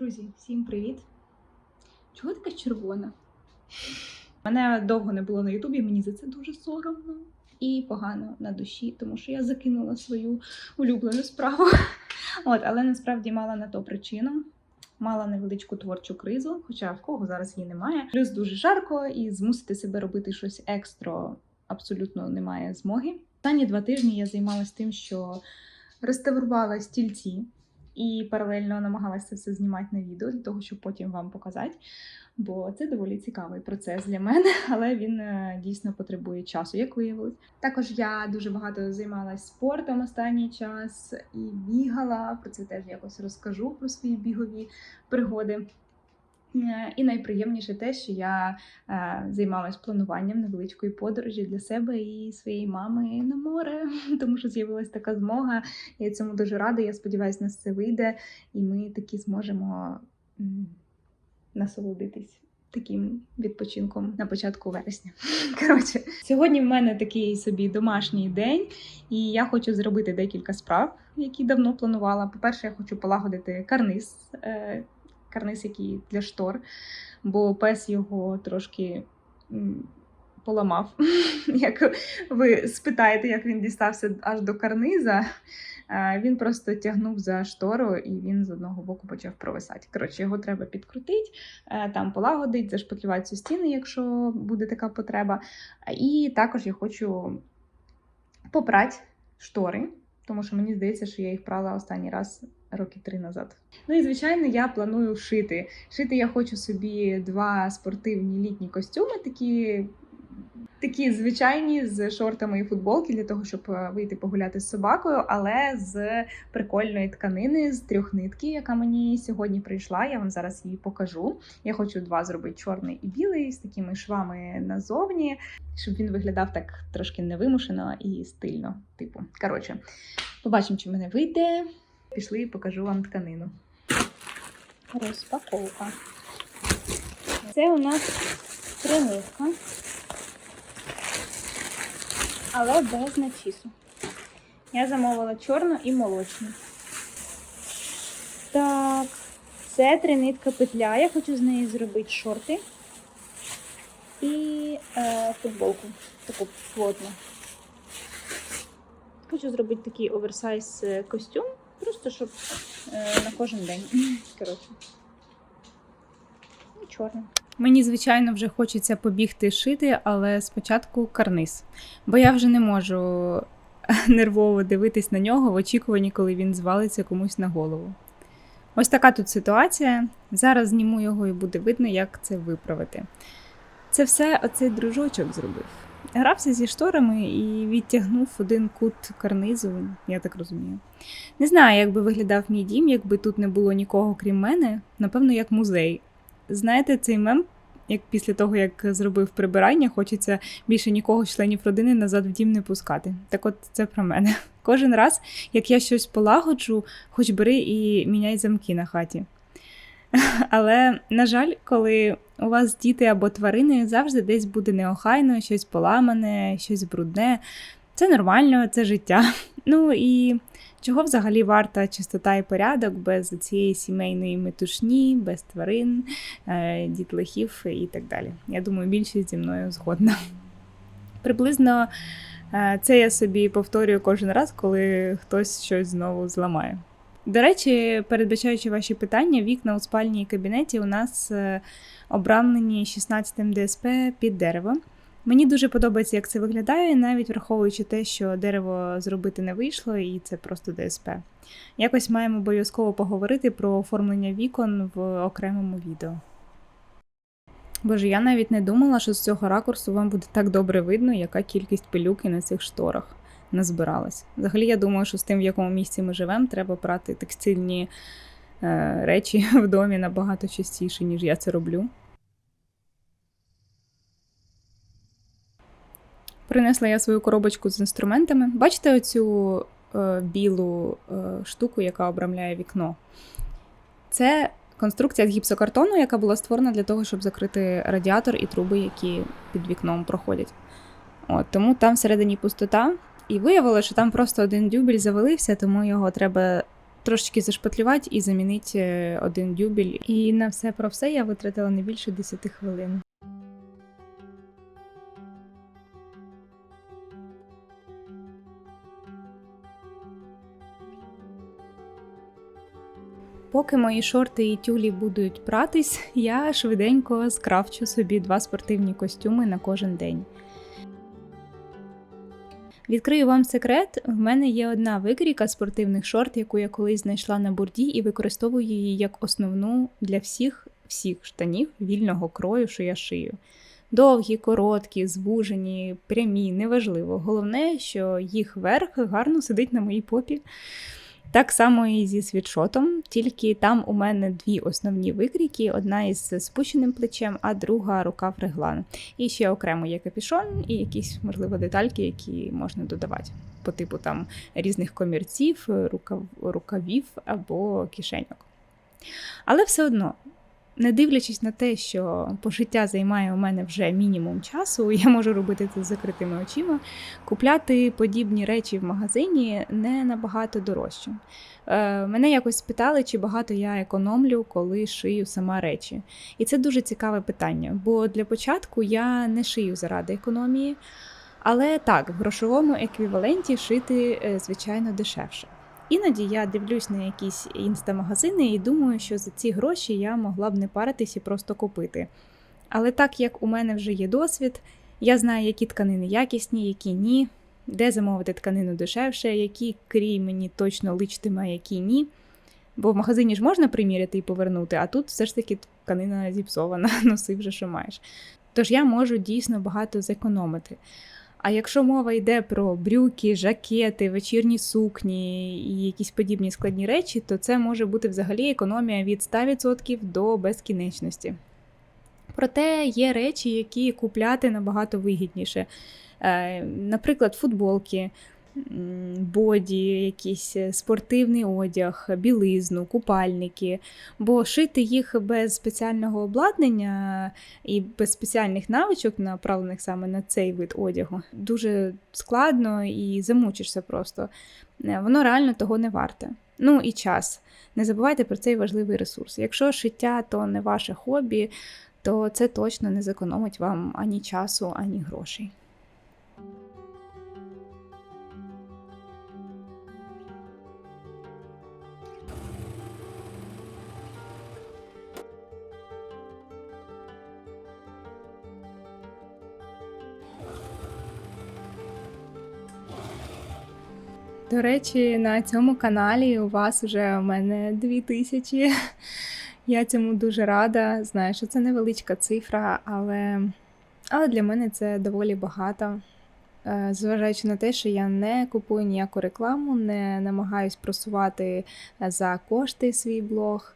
Друзі, всім привіт! Чого така червона? Мене довго не було на Ютубі, мені за це дуже соромно і погано на душі, тому що я закинула свою улюблену справу. От, але насправді мала на то причину. Мала невеличку творчу кризу, хоча в кого зараз її немає. Плюс дуже жарко, і змусити себе робити щось екстра абсолютно немає змоги. Останні два тижні я займалася тим, що реставрувала стільці і паралельно намагалася все знімати на відео для того, щоб потім вам показати. Бо це доволі цікавий процес для мене, але він е, дійсно потребує часу, як виявилось. Також я дуже багато займалася спортом останній час і бігала. Про це теж якось розкажу про свої бігові пригоди. Е, І найприємніше те, що я е, займалась плануванням невеличкої подорожі для себе і своєї мами на море, тому що з'явилася така змога. Я цьому дуже рада. Я сподіваюся, нас це вийде, і ми таки зможемо насолодитись. Таким відпочинком на початку вересня. Коротше, сьогодні в мене такий собі домашній день, і я хочу зробити декілька справ, які давно планувала. По-перше, я хочу полагодити карниз, е, карниз, який для штор, бо пес його трошки поламав. Як ви спитаєте, як він дістався аж до карниза, він просто тягнув за штору і він з одного боку почав провисати. Коротше, його треба підкрутити, е, там полагодити, зашпаклювати цю стіни, якщо буде така потреба. І також я хочу попрати штори, тому що мені здається, що я їх прала останній раз роки три назад. Ну і звичайно, я планую шити. Шити я хочу собі два спортивні літні костюми, такі. Такі звичайні з шортами і футболки для того, щоб е, вийти погуляти з собакою, але з прикольної тканини з трьох нитки, яка мені сьогодні прийшла. Я вам зараз її покажу. Я хочу два зробити чорний і білий з такими швами назовні, щоб він виглядав так трошки невимушено і стильно. Типу, коротше, побачимо, чи мене вийде. Пішли і покажу вам тканину. Розпаковка. Це у нас тринитка, але без начісу. Я замовила чорну і молочну. Так, це тринитка петля. Я хочу з неї зробити шорти і е, футболку. Таку плотну. Хочу зробити такий оверсайз е, костюм, просто щоб е, на кожен день. Коротше. І чорна. Мені, звичайно, вже хочеться побігти шити, але спочатку карниз. Бо я вже не можу нервово дивитись на нього в очікуванні, коли він звалиться комусь на голову. Ось така тут ситуація. Зараз зніму його і буде видно, як це виправити. Це все оцей дружочок зробив. Грався зі шторами і відтягнув один кут карнизу, я так розумію. Не знаю, як би виглядав мій дім, якби тут не було нікого крім мене, напевно, як музей. Знаєте, цей мем, як після того, як зробив прибирання, хочеться більше нікого членів родини назад в дім не пускати. Так от це про мене. Кожен раз, як я щось полагоджу, хоч бери і міняй замки на хаті. Але, на жаль, коли у вас діти або тварини, завжди десь буде неохайно, щось поламане, щось брудне. Це нормально, це життя. Ну і чого взагалі варта чистота і порядок без цієї сімейної метушні, без тварин, е, дітлахів і так далі. Я думаю, більшість зі мною згодна. Приблизно е, це я собі повторюю кожен раз, коли хтось щось знову зламає. До речі, передбачаючи ваші питання, вікна у спальні і кабінеті у нас е, обрамлені 16 ДСП під дерево. Мені дуже подобається, як це виглядає, навіть враховуючи те, що дерево зробити не вийшло, і це просто ДСП. Якось маємо обов'язково поговорити про оформлення вікон в окремому відео. Боже, я навіть не думала, що з цього ракурсу вам буде так добре видно, яка кількість пилюки на цих шторах назбиралась. Взагалі, я думаю, що з тим, в якому місці ми живемо, треба брати текстильні е, речі в домі набагато частіше, ніж я це роблю. Принесла я свою коробочку з інструментами. Бачите оцю е, білу е, штуку, яка обрамляє вікно? Це конструкція з гіпсокартону, яка була створена для того, щоб закрити радіатор і труби, які під вікном проходять. От, Тому там всередині пустота. І виявилося, що там просто один дюбель завалився, тому його треба трошечки зашпатлювати і замінити е, один дюбель. І на все про все я витратила не більше 10 хвилин. Поки мої шорти і тюлі будуть пратись, я швиденько скрафчу собі два спортивні костюми на кожен день. Відкрию вам секрет: в мене є одна викрійка спортивних шорт, яку я колись знайшла на борді і використовую її як основну для всіх всіх штанів вільного крою, що я шию. Довгі, короткі, звужені, прямі, неважливо. Головне, що їх верх гарно сидить на моїй попі. Так само і зі світшотом, тільки там у мене дві основні викрійки: одна із спущеним плечем, а друга рукав реглан. І ще окремо є капішон і якісь, можливо, детальки, які можна додавати, по типу там різних комірців, рукав, рукавів або кишеньок. Але все одно не дивлячись на те, що пожиття займає у мене вже мінімум часу, я можу робити це з закритими очима. Купляти подібні речі в магазині не набагато дорожче. Е, Мене якось спитали, чи багато я економлю, коли шию сама речі. І це дуже цікаве питання, бо для початку я не шию заради економії. Але так, в грошовому еквіваленті шити, е, звичайно, дешевше. Іноді я дивлюсь на якісь інстамагазини і думаю, що за ці гроші я могла б не паритись і просто купити. Але так як у мене вже є досвід, я знаю, які тканини якісні, які ні, де замовити тканину дешевше, які крій мені точно личтиме, які ні. Бо в магазині ж можна приміряти і повернути, а тут все ж таки тканина зіпсована, носи вже що маєш. Тож я можу дійсно багато зекономити. А якщо мова йде про брюки, жакети, вечірні сукні і якісь подібні складні речі, то це може бути взагалі економія від 100% до безкінечності. Проте є речі, які купляти набагато вигідніше. Е, наприклад, футболки, боді, якийсь е, спортивний одяг, білизну, купальники, бо шити їх без спеціального обладнання і без спеціальних навичок, направлених саме на цей вид одягу, дуже складно і замучишся просто. Е, воно реально того не варте. Ну і час. Не забувайте про цей важливий ресурс. Якщо шиття то не ваше хобі, то це точно не зекономить вам ані часу, ані грошей. До речі, на цьому каналі у вас вже у мене 2000. Я цьому дуже рада. Знаю, що це невеличка цифра, але але для мене це доволі багато. Е, зважаючи на те, що я не купую ніяку рекламу, не намагаюсь просувати за кошти свій блог.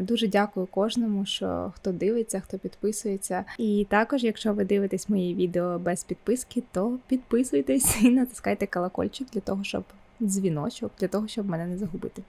Дуже дякую кожному, що хто дивиться, хто підписується. І також, якщо ви дивитесь мої відео без підписки, то підписуйтесь і натискайте колокольчик для того, щоб дзвіночок для того, щоб мене не загубити.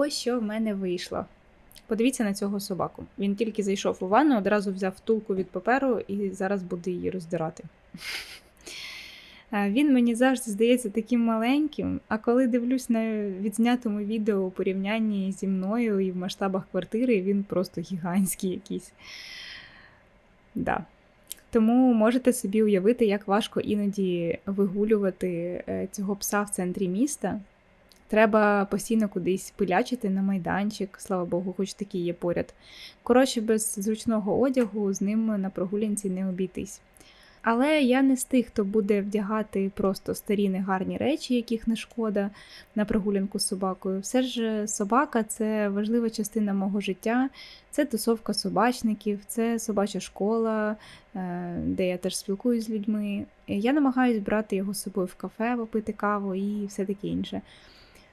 Ось що в мене вийшло. Подивіться на цього собаку. Він тільки зайшов у ванну, одразу взяв втулку від паперу і зараз буде її роздирати. Він мені завжди здається таким маленьким, а коли дивлюсь на відзнятому відео у порівнянні зі мною і в масштабах квартири, він просто гігантський якийсь. Да. Тому можете собі уявити, як важко іноді вигулювати е, цього пса в центрі міста. Треба постійно кудись пилячити на майданчик, слава Богу, хоч такі є поряд. Коротше, без зручного одягу з ним на прогулянці не обійтись. Але я не з тих, хто буде вдягати просто старі негарні речі, яких не шкода, на прогулянку з собакою. Все ж собака це важлива частина мого життя, це тусовка собачників, це собача школа, е, де я теж спілкуюсь з людьми. Я намагаюсь брати його з собою в кафе, попити каву і все таке інше.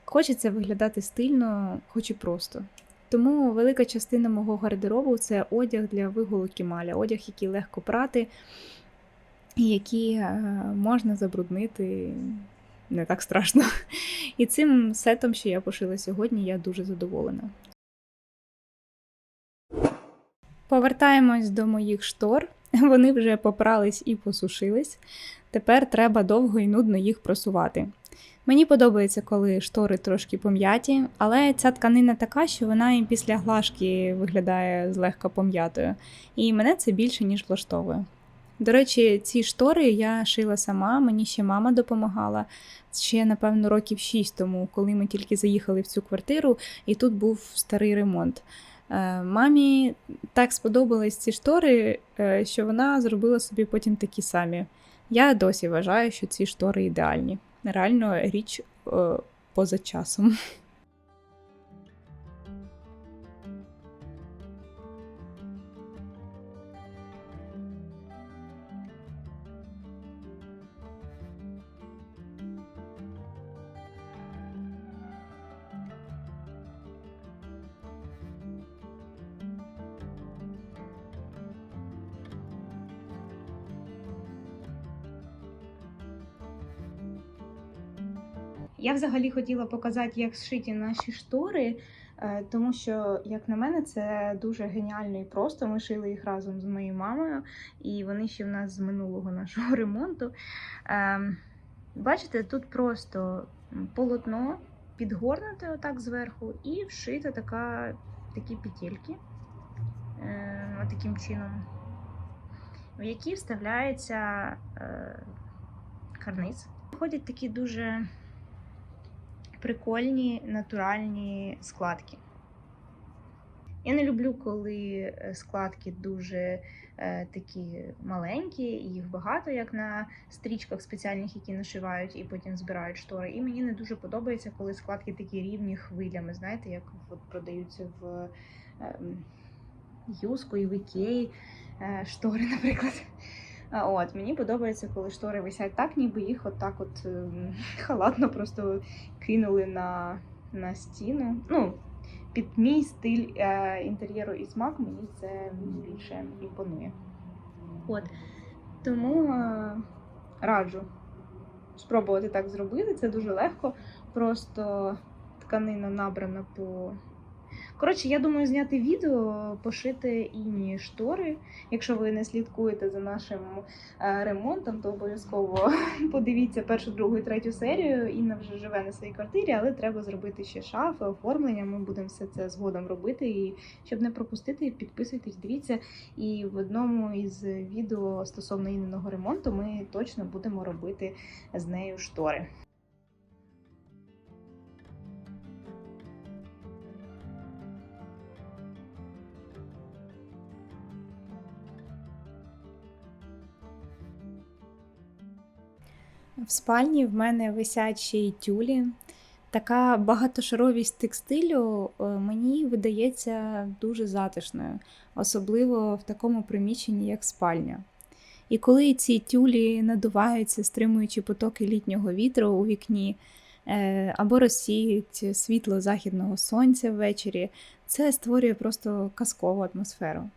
Хочеться виглядати стильно, хоч і просто. Тому велика частина мого гардеробу це одяг для вигулу кімаля, одяг, який легко прати, і які е, можна забруднити не так страшно. І цим сетом, що я пошила сьогодні, я дуже задоволена. Повертаємось до моїх штор. Вони вже попрались і посушились. Тепер треба довго і нудно їх просувати. Мені подобається, коли штори трошки пом'яті, але ця тканина така, що вона і після глажки виглядає злегка пом'ятою, і мене це більше, ніж влаштовує. До речі, ці штори я шила сама, мені ще мама допомагала ще, напевно, років 6 тому, коли ми тільки заїхали в цю квартиру, і тут був старий ремонт. Е, Мамі так сподобались ці штори, е, що вона зробила собі потім такі самі. Я досі вважаю, що ці штори ідеальні. Реально річ е, поза часом. Я взагалі хотіла показати, як зшиті наші штори, е, тому що, як на мене, це дуже геніально і просто. Ми шили їх разом з моєю мамою, і вони ще в нас з минулого нашого ремонту. Ем, бачите, тут просто полотно підгорнуте отак зверху, і вшита така, такі петельки е, таким чином, в які вставляється е, карниз. Виходять такі дуже прикольні натуральні складки. Я не люблю, коли е, складки дуже е, такі маленькі, їх багато, як на стрічках спеціальних, які нашивають і потім збирають штори. І мені не дуже подобається, коли складки такі рівні хвилями, знаєте, як от продаються в е, Юску і в Ікеї е, штори, наприклад. От, Мені подобається, коли штори висять так, ніби їх отак от ем, халатно просто кинули на на стіну. Ну, Під мій стиль е, інтер'єру і смак мені це більше імпонує. От. Тому е, раджу спробувати так зробити. Це дуже легко. Просто тканина набрана по Коротше, я думаю, зняти відео, пошити інні штори. Якщо ви не слідкуєте за нашим е, ремонтом, то обов'язково подивіться першу, другу і третю серію. Інна вже живе на своїй квартирі, але треба зробити ще шафи, оформлення. Ми будемо все це згодом робити. І щоб не пропустити, підписуйтесь, дивіться. І в одному із відео стосовно інного ремонту ми точно будемо робити з нею штори. В спальні в мене й тюлі. Така багатошаровість текстилю е, мені видається дуже затишною, особливо в такому приміщенні, як спальня. І коли ці тюлі надуваються, стримуючи потоки літнього вітру у вікні, е, або розсіють світло західного сонця ввечері, це створює просто казкову атмосферу.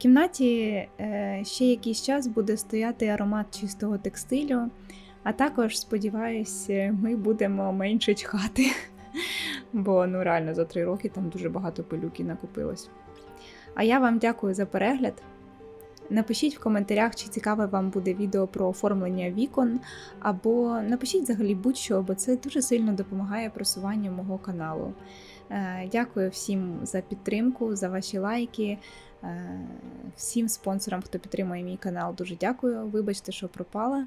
Кімнаті е, ще якийсь час буде стояти аромат чистого текстилю, а також, сподіваюся, ми будемо менше чхати, бо ну реально за три роки там дуже багато пилюки накопилось. А я вам дякую за перегляд. Напишіть в коментарях, чи цікаве вам буде відео про оформлення вікон, або напишіть взагалі будь-що, бо це дуже сильно допомагає просуванню мого каналу. Е, Дякую всім за підтримку, за ваші лайки. Е, Всім спонсорам, хто підтримує мій канал, дуже дякую. Вибачте, що пропала.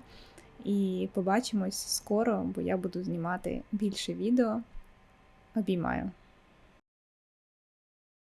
І побачимось скоро, бо я буду знімати більше відео. Обіймаю.